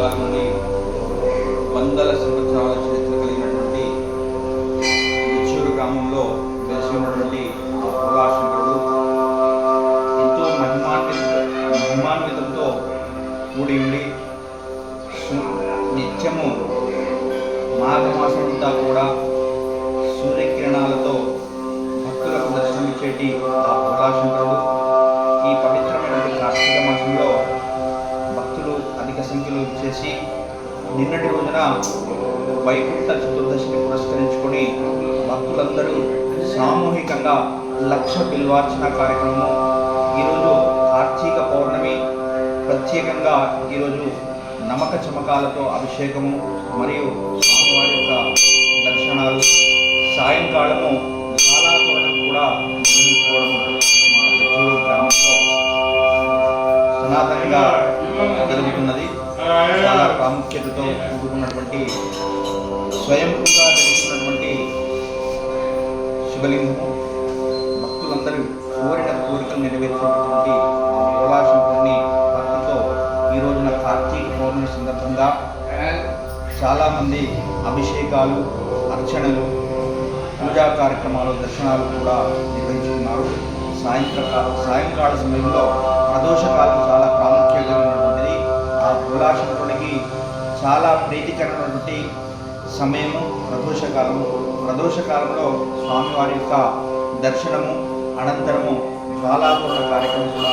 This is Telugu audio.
యుగాల నుండి వందల సంవత్సరాల చరిత్ర కలిగినటువంటి మిచ్చూరు గ్రామంలో వెలిసి ఉన్నటువంటి ఆ పురాశంకరుడు ఎంతో మహిమాన్విత మహిమాన్వితంతో కూడి ఉండి నిత్యము మాఘమాసమంతా కూడా సూర్యకిరణాలతో భక్తులకు దర్శనమిచ్చేటి నిన్నటి రోజున వైకుంఠ చతుర్దశిని పురస్కరించుకొని భక్తులందరూ సామూహికంగా లక్ష బిల్వార్చన కార్యక్రమం ఈరోజు కార్తీక పౌర్ణమి ప్రత్యేకంగా ఈరోజు నమక చమకాలతో అభిషేకము మరియు స్వామివారి యొక్క దర్శనాలు సాయంకాలము జ్వాలాతోరణం కూడా నిర్వహించుకోవడం మా గ్రామంలో సనాతనంగా జరుగుతున్నది. చాలా ప్రాముఖ్యతతో కూడుకున్నటువంటి స్వయంభూగా జరుగుతున్నటువంటి శివలింగము భక్తులందరూ కోరిన కోరికలు నెరవేర్చినటువంటి ఆ పోలాశంకరుని భక్తితో ఈ రోజున కార్తీక పౌర్ణమి సందర్భంగా చాలామంది అభిషేకాలు అర్చనలు పూజా కార్యక్రమాలు దర్శనాలు కూడా నిర్వహించుకున్నారు. సాయంత్రకాల సాయంకాల సమయంలో ప్రదోషకాలం చాలా ప్రాముఖ్యత చాలా ప్రీతికరమైనటువంటి సమయము ప్రదోషకాలము. ప్రదోషకాలంలో స్వామివారి యొక్క దర్శనము అనంతరము జ్వాలాపూర్ణ కార్యక్రమం కూడా